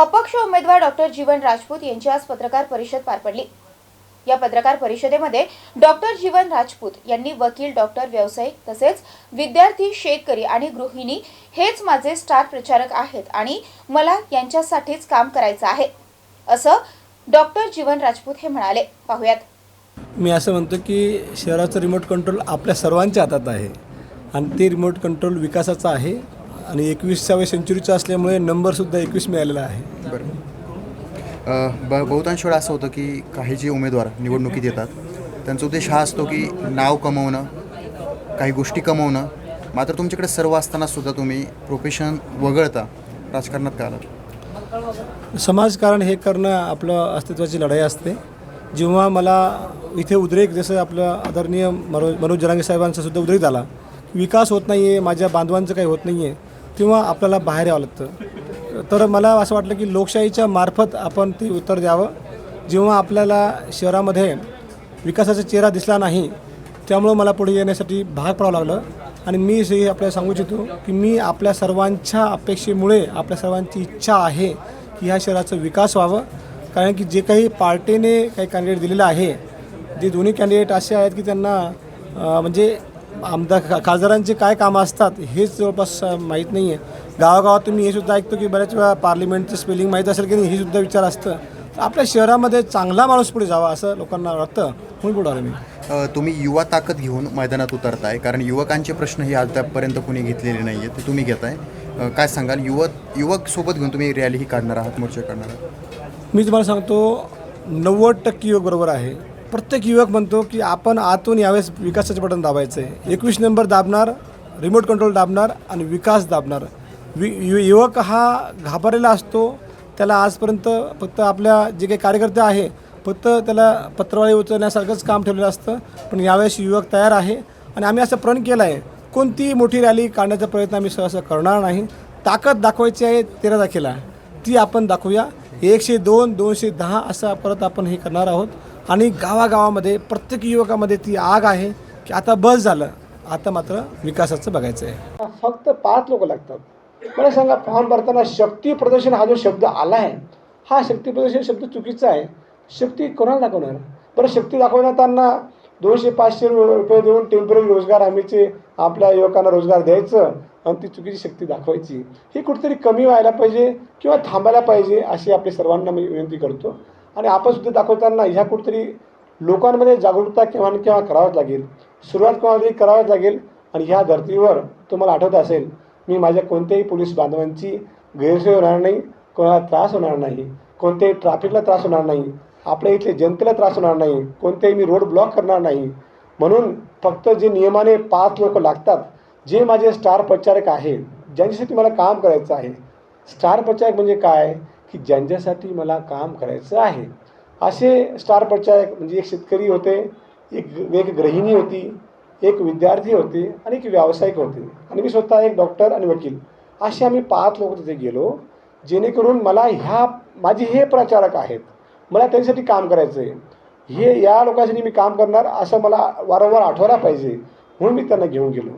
अपक्ष उमेदवार डॉक्टर जीवन राजपूत यांची आज पत्रकार परिषद पार पडली. या पत्रकार परिषदेमध्ये डॉक्टर जीवन राजपूत यांनी वकील डॉक्टर व्यावसायिक तसेच विद्यार्थी शेतकरी आणि गृहिणी हेच माझे स्टार प्रचारक आहेत आणि मला यांच्यासाठीच काम करायचं आहे असं डॉक्टर जीवन राजपूत हे म्हणाले. पाहुयात. मी असं म्हणतो की शहराचं रिमोट कंट्रोल आपल्या सर्वांच्या हातात आहे आणि ते रिमोट कंट्रोल विकासाचं आहे. आणि एकवीसाव्या सेंचुरीचं असल्यामुळे नंबरसुद्धा एकवीस मिळालेला आहे. बरं. अ, ब बहुतांश वेळा असं होतं की काही जे उमेदवार निवडणुकीत येतात त्यांचा उद्देश हा असतो की नाव कमवणं काही गोष्टी कमवणं. मात्र तुमच्याकडे सर्व असताना सुद्धा तुम्ही प्रोफेशन वगळता राजकारणात का आलात? समाजकारण हे करणं आपलं अस्तित्वाची लढाई असते. जेव्हा मला इथे उद्रेक जसं आपलं आदरणीय मनोज मनोज जरांगे साहेबांचा सुद्धा उद्रेक झाला विकास होत नाही आहे माझ्या बांधवांचं काही होत नाही आहे किंवा आपल्याला बाहेर यावं लागतं. तर मला असं वाटलं की लोकशाहीच्या मार्फत आपण ते उत्तर द्यावं. जेव्हा आपल्याला शहरामध्ये विकासाचा चेहरा दिसला नाही त्यामुळं मला पुढे येण्यासाठी भाग पडावं लागलं. आणि मी हे आपल्याला सांगू इच्छितो की मी आपल्या सर्वांच्या अपेक्षेमुळे आपल्या सर्वांची इच्छा आहे की ह्या शहराचा विकास व्हावं. कारण की जे काही पार्टीने काही कॅन्डिडेट दिलेलं आहे जे दोन्ही कॅन्डिडेट असे आहेत की त्यांना म्हणजे आमदार खा खासदारांचे काय कामं असतात हेच जवळपास माहीत नाही आहे गावागावात तुम्ही हे सुद्धा ऐकतो की बऱ्याच वेळा पार्लिमेंटचं स्पेलिंग माहीत असेल की नाही हे सुद्धा विचार असतं. तर आपल्या शहरामध्ये चांगला माणूस पुढे जावा असं लोकांना वाटतं. म्हणून पुढे आलो मी? तुम्ही युवा ताकद घेऊन मैदानात उतरताय कारण युवकांचे प्रश्न हे अद्यापपर्यंत कुणी घेतलेले नाही आहेत ते तुम्ही घेताय. काय सांगाल? युवक युवक सोबत घेऊन तुम्ही रॅलीही काढणार आहात मोर्चा काढणार आहात? मी तुम्हाला सांगतो नव्वद टक्के युवक बरोबर आहे. प्रत्येक युवक म्हणतो की आपण आतून यावेळेस विकासाचे बटन दाबायचं आहे एकवीस नंबर दाबणार रिमोट कंट्रोल दाबणार आणि विकास दाबणार. वि यु युवक हा घाबरलेला असतो त्याला आजपर्यंत फक्त आपल्या जे काही कार्यकर्ते आहे फक्त त्याला पत्रवाळी उचलण्यासारखंच काम ठेवलेलं असतं पण यावेळेस युवक तयार आहे आणि आम्ही असं प्रण केलं आहे कोणतीही मोठी रॅली काढण्याचा प्रयत्न आम्ही सहसा करणार नाही. ताकद दाखवायची आहे तेरा तारखेला. ती आपण दाखवूया. एकशे दोन दोनशे दहा असं परत आपण हे करणार आहोत. आणि गावागावामध्ये प्रत्येक युवकामध्ये ती आग आहे की आता बस झालं. आता मात्र विकासाचं बघायचं आहे फक्त पाच लोक लागतात. मला सांगा फॉर्म भरताना शक्ती प्रदर्शन हा जो शब्द आला आहे हा शक्ती प्रदर्शन शब्द चुकीचा आहे. शक्ती कोणाला दाखवणार? बरं शक्ती दाखवण्याताना दोनशे पाचशे रुपये देऊन टेंपररी रोजगार हमीचे आपल्या युवकांना रोजगार द्यायचं आणि ती चुकीची शक्ती दाखवायची. ही कुठेतरी कमी व्हायला पाहिजे किंवा थांबायला पाहिजे अशी आपली सर्वांना मी विनंती करतो. आणि आपण सुद्धा दाखवताना ह्या कुठेतरी लोकांमध्ये जागरूकता केव्हा केव्हा करावंच लागेल. सुरुवात कोणातरी करावंच लागेल आणि ह्या धर्तीवर तुम्हाला आठवत असेल मी माझ्या कोणत्याही पोलीस बांधवांची गैरसोय होणार नाही कोणाला त्रास होणार नाही कोणत्याही ट्रॅफिकला त्रास होणार नाही. आपल्या इथले जनतेला त्रास होणार नाही कोणतेही मी रोड ब्लॉक करणार नाही. म्हणून फक्त जे नियमाने पाच लोक लागतात जे माझे स्टार प्रचारक आहेत ज्यांच्यासाठी मला काम करायचं आहे. स्टार प्रचारक म्हणजे काय? की ज्यांच्यासाठी मला काम करायचं आहे. असे स्टार प्रचारक म्हणजे एक शेतकरी होते एक एक गृहिणी होती एक विद्यार्थी होते आणि एक व्यावसायिक होते. आणि मी स्वतः एक डॉक्टर आणि वकील. असे आम्ही पाच लोक तिथे गेलो जेणेकरून मला ह्या माझे हे प्रचारक आहेत. मला त्यांच्यासाठी काम करायचं आहे हे या लोकांसाठी मी काम करणार असं मला वारंवार आठवायला पाहिजे. म्हणून मी त्यांना घेऊन गेलो.